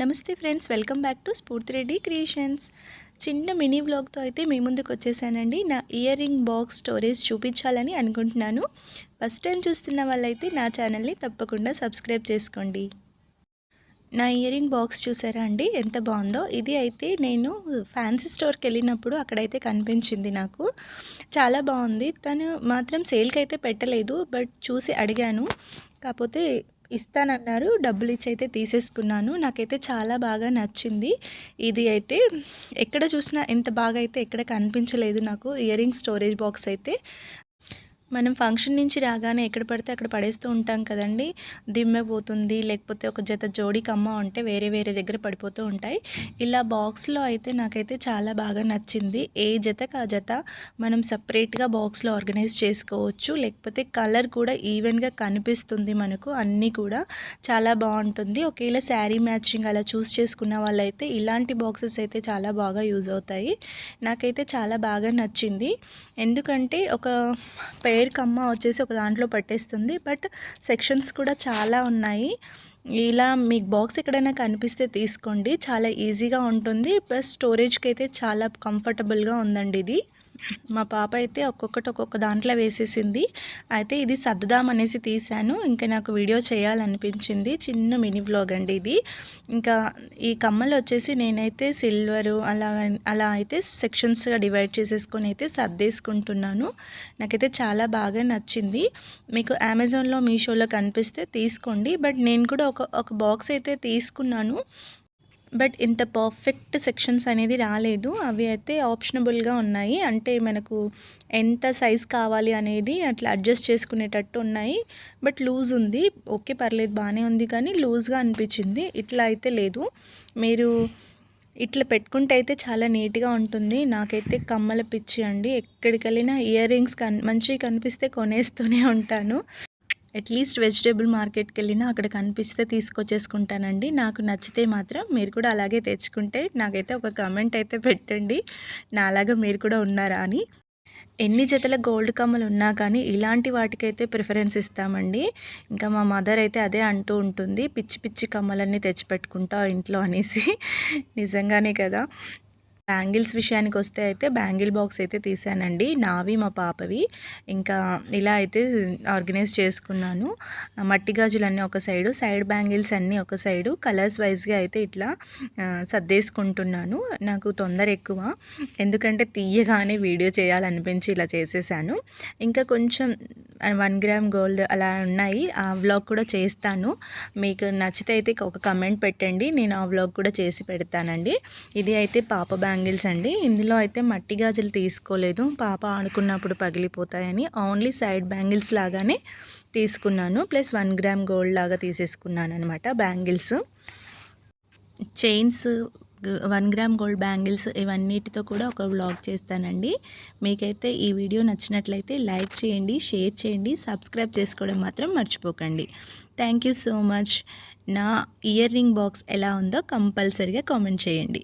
నమస్తే friends welcome back to Spoorthi Reddy creations. చిన్న mini బ్లాగ్తో అయితే మీ ముందుకు వచ్చేసానండి. నా ఇయర్ రింగ్ బాక్స్ స్టోరేజ్ చూపించాలని అనుకుంటున్నాను. ఫస్ట్ టైం చూస్తున్న వాళ్ళైతే నా ఛానల్ని తప్పకుండా సబ్స్క్రైబ్ చేసుకోండి. నా ఇయర్ రింగ్ బాక్స్ చూసారా అండి? ఎంత బాగుందో. ఇది అయితే నేను ఫ్యాన్సీ స్టోర్కి వెళ్ళినప్పుడు అక్కడైతే కనిపించింది నాకు. చాలా బాగుంది. తను మాత్రం సేల్కి అయితే పెట్టలేదు బట్ చూసి అడిగాను. కాకపోతే ఇస్తానన్నారు. డబ్బులు ఇచ్చి అయితే తీసేసుకున్నాను. నాకైతే చాలా బాగా నచ్చింది. ఇది అయితే ఎక్కడ చూసినా ఎంత బాగా అయితే ఎక్కడ కనిపించలేదు నాకు. ఇయర్ రింగ్ స్టోరేజ్ బాక్స్ అయితే. మనం ఫంక్షన్ నుంచి రాగానే ఎక్కడ పడితే అక్కడ పడేస్తూ ఉంటాం కదండి. దిమ్మె పోతుంది లేకపోతే ఒక జత జోడి కమ్మ ఉంటే వేరే వేరే దగ్గర పడిపోతూ ఉంటాయి. ఇలా బాక్స్లో అయితే నాకైతే చాలా బాగా నచ్చింది. ఏ జతకు ఆ జత మనం సపరేట్గా బాక్స్లో ఆర్గనైజ్ చేసుకోవచ్చు. లేకపోతే కలర్ కూడా ఈవెన్గా కనిపిస్తుంది మనకు అన్నీ కూడా చాలా బాగుంటుంది. ఒకవేళ శారీ మ్యాచింగ్ అలా చూస్ చేసుకున్న వాళ్ళైతే ఇలాంటి బాక్సెస్ అయితే చాలా బాగా యూజ్ అవుతాయి. నాకైతే చాలా బాగా నచ్చింది. ఎందుకంటే ఒక పేర్ కమ్మ వచ్చేసి ఒక దాంట్లో పట్టేస్తుంది. బట్ సెక్షన్స్ కూడా చాలా ఉన్నాయి. ఇలా మీకు బాక్స్ ఎక్కడైనా కనిపిస్తే తీసుకోండి. చాలా ఈజీగా ఉంటుంది. ప్లస్ స్టోరేజ్కి అయితే చాలా కంఫర్టబుల్గా ఉందండి ఇది. మా పాప అయితే ఒక్కొక్కటి ఒక్కొక్క దాంట్లో వేసేసింది. అయితే ఇది సర్దుదాం అనేసి తీశాను. ఇంకా నాకు వీడియో చేయాలనిపించింది. చిన్న మినీ వ్లాగ్ అండి ఇది. ఇంకా ఈ కమ్మలు వచ్చేసి నేనైతే సిల్వరు అలా అలా అయితే సెక్షన్స్గా డివైడ్ చేసేసుకొని అయితే సర్దేసుకుంటున్నాను. నాకైతే చాలా బాగా నచ్చింది. మీకు అమెజాన్లో మీషోలో కనిపిస్తే తీసుకోండి. బట్ నేను కూడా ఒక ఒక బాక్స్ అయితే తీసుకున్నాను. బట్ ఇంత పర్ఫెక్ట్ సెక్షన్స్ అనేది రాలేదు. అవి అయితే ఆప్షనబుల్గా ఉన్నాయి. అంటే మనకు ఎంత సైజ్ కావాలి అనేది అట్లా అడ్జస్ట్ చేసుకునేటట్టు ఉన్నాయి. బట్ లూజ్ ఉంది. ఓకే పర్లేదు బాగానే ఉంది కానీ లూజ్గా అనిపించింది. ఇట్లా అయితే లేదు. మీరు ఇట్లా పెట్టుకుంటే అయితే చాలా నీట్గా ఉంటుంది. నాకైతే కమ్మల పిచ్చి అండి. ఎక్కడికి వెళ్ళినా ఇయర్ రింగ్స్ కన్ మంచిగా కనిపిస్తే కొనేస్తూనే ఉంటాను. అట్లీస్ట్ వెజిటేబుల్ మార్కెట్కి వెళ్ళినా అక్కడ కనిపిస్తే తీసుకొచ్చేసుకుంటానండి. నాకు నచ్చితే మాత్రం మీరు కూడా అలాగే తెచ్చుకుంటే నాకైతే ఒక కమెంట్ అయితే పెట్టండి. నాలాగా మీరు కూడా ఉన్నారా అని. ఎన్ని జతల గోల్డ్ కమ్మలు ఉన్నా కానీ ఇలాంటి వాటికైతే ప్రిఫరెన్స్ ఇస్తామండి. ఇంకా మా మదర్ అయితే అదే అంటూ ఉంటుంది. పిచ్చి పిచ్చి కమ్మలన్నీ తెచ్చిపెట్టుకుంటా ఇంట్లో అనేసి. నిజంగానే కదా. బ్యాంగిల్స్ విషయానికి వస్తే అయితే బ్యాంగిల్ బాక్స్ అయితే తీసానండి. నావి మా పాపవి. ఇంకా ఇలా అయితే ఆర్గనైజ్ చేసుకున్నాను. మట్టి గాజులన్నీ ఒక సైడు సైడ్ బ్యాంగిల్స్ అన్నీ ఒక సైడు. కలర్స్ వైజ్గా అయితే ఇట్లా సర్దేసుకుంటున్నాను. నాకు తొందర ఎక్కువ. ఎందుకంటే తీయగానే వీడియో చేయాలనిపించి ఇలా చేసేసాను. ఇంకా కొంచెం వన్ గ్రామ్ గోల్డ్ అలా ఉన్నాయి. ఆ వ్లాగ్ కూడా చేస్తాను. మీకు నచ్చితే అయితే ఒక కమెంట్ పెట్టండి. నేను ఆ వ్లాగ్ కూడా చేసి పెడతానండి. ఇది అయితే పాప బ్యాంగిల్స్ అండి. ఇందులో అయితే మట్టి గాజులు తీసుకోలేదు. పాప ఆడుకున్నప్పుడు పగిలిపోతాయని ఓన్లీ సైడ్ బ్యాంగిల్స్ లాగానే తీసుకున్నాను. ప్లస్ వన్ గ్రామ్ గోల్డ్ లాగా తీసేసుకున్నాను అనమాట bangles. Chains one gram gold bangles ఇవన్నిటితో కూడా ఒక వ్లాగ్ చేస్తానండి. మీకైతే ఈ వీడియో నచ్చినట్లయితే లైక్ చేయండి షేర్ చేయండి సబ్స్క్రైబ్ చేసుకోవడం మాత్రం మర్చిపోకండి. Thank you so much. నా ఇయర్ రింగ్ బాక్స్ ఎలా ఉందో కంపల్సరిగా కామెంట్ చేయండి.